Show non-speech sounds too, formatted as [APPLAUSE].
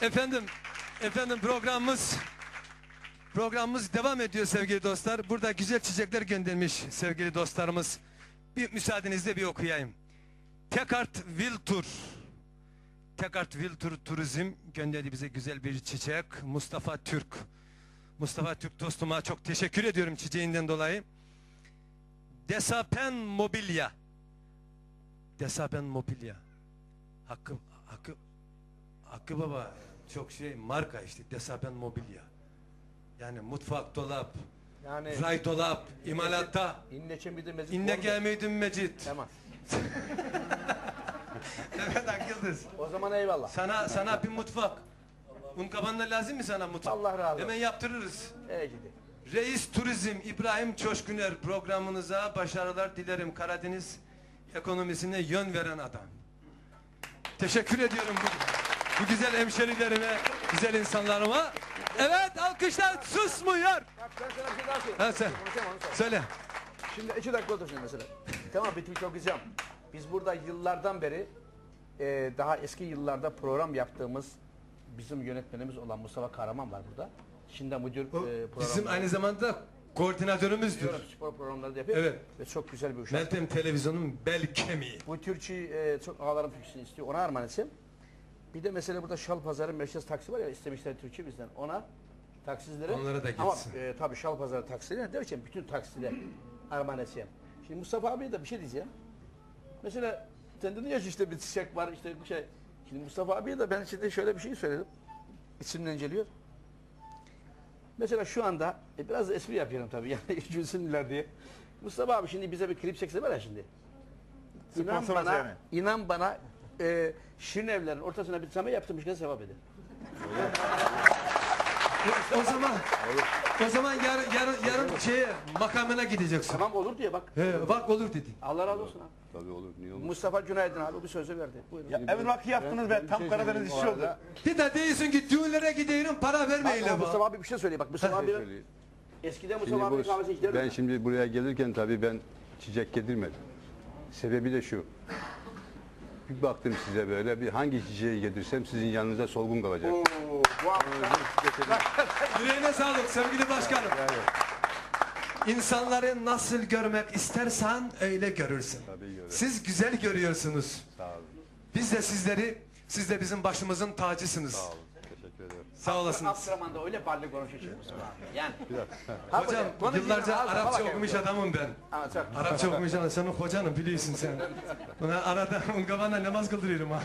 Efendim, efendim programımız programımız devam ediyor sevgili dostlar. Burada güzel çiçekler göndermiş sevgili dostlarımız. Bir müsaadenizle bir okuyayım. Tekart Viltur. Tekart Viltur Turizm gönderdi bize güzel bir çiçek. Mustafa Türk. Mustafa Türk dostuma çok teşekkür ediyorum çiçeğinden dolayı. Desapen Mobilya. Desapen Mobilya. Hakkı, Hakkı, Hakkı Baba çok şey marka işte Desapen Mobilya. Yani mutfak dolap, Yani ray dolap, imalatta, İnneçe bir de mezit. inne oldu. gelmeydin mecit. Tamam. [LAUGHS] Evet Hak Yıldız. O zaman eyvallah. Sana sana bir mutfak. Un kabanına lazım mı sana mutfak? Allah razı olsun. Hemen yaptırırız. Ey gidi. Reis Turizm İbrahim Çoşkuner programınıza başarılar dilerim. Karadeniz ekonomisine yön veren adam. Teşekkür ediyorum bu, bu güzel hemşerilerime, güzel insanlarıma. Evet alkışlar susmuyor. Bak ben sana bir şey daha söyleyeyim. Ha sen Konuşayım onu sonra. söyle. Şimdi iki dakika otur şimdi mesela. tamam tweet okuyacağım. Biz burada yıllardan beri e, daha eski yıllarda program yaptığımız bizim yönetmenimiz olan Mustafa Kahraman var burada. Şimdi müdür O e, bizim aynı zamanda koordinatörümüzdür. Biliyorum, spor programları da yapıyor. Evet. Ve çok güzel bir uşak. Meltem Televizyon'un bel kemiği. Bu Türkçü e, çok ağlarım Türkçesini istiyor. Ona armağan etsem. Bir de mesela burada Şal Pazarı Merkez Taksi var ya istemişler Türkçe bizden. Ona taksicilere. Onlara da Ama gitsin. e, tabii Şal Pazarı taksileri derken bütün taksiler armağan etsem. Şimdi Mustafa abiye de bir şey diyeceğim. Mesela sen dedin ya işte bir çiçek var işte bir şey. Şimdi Mustafa abiye de ben şimdi şöyle bir şey söyledim. İçimden geliyor. Mesela şu anda e, biraz da espri yapıyorum tabii [LAUGHS] yani gülsünler diye. Mustafa abi şimdi bize bir klip çekse var ya şimdi. İnan bana, yani. inan bana e, Şirin evlerin ortasına bir same yaptırmışken sevap eder. O zaman o zaman yarın yarın yarın şeye makamına gideceksin. Tamam olur diye bak. He, bak olur dedin. Allah razı olsun abi. Tabii olur. Niye olmaz? Mustafa Günaydın abi bu sözü verdi. Buyurun. Ya evin vakti yaptınız be. Tam Karadeniz işi oldu. Bir de değilsin ki düğünlere gidiyorum para vermeyin la Mustafa bak. abi bir şey söyleyeyim bak. Mustafa abi Söyleyeyim. eskiden Şimdi Mustafa abi bu- kahvesi içerdi. ben şimdi buraya gelirken tabii ben çiçek getirmedim. Sebebi de şu. Bir baktım size böyle bir hangi çiçeği getirsem sizin yanınıza solgun kalacak. Oo, [LAUGHS] Yüreğine sağlık sevgili başkanım. İnsanları nasıl görmek istersen öyle görürsün. Tabii görüyorum. Siz güzel görüyorsunuz. Sağ olun. Biz de sizleri, siz de bizim başımızın tacısınız. Sağ olun. Teşekkür ederim. Sağ olasınız. Abdurrahman'da öyle ballı konuşuyor abi. [LAUGHS] Yani. Hocam Konuşuyor, yıllarca ağzına Arapça okumuş adamım ben. Ama çok. Arapça okumuş adam. Senin hocanım biliyorsun sen. [LAUGHS] Buna arada [LAUGHS] ungavana namaz kıldırıyorum ha.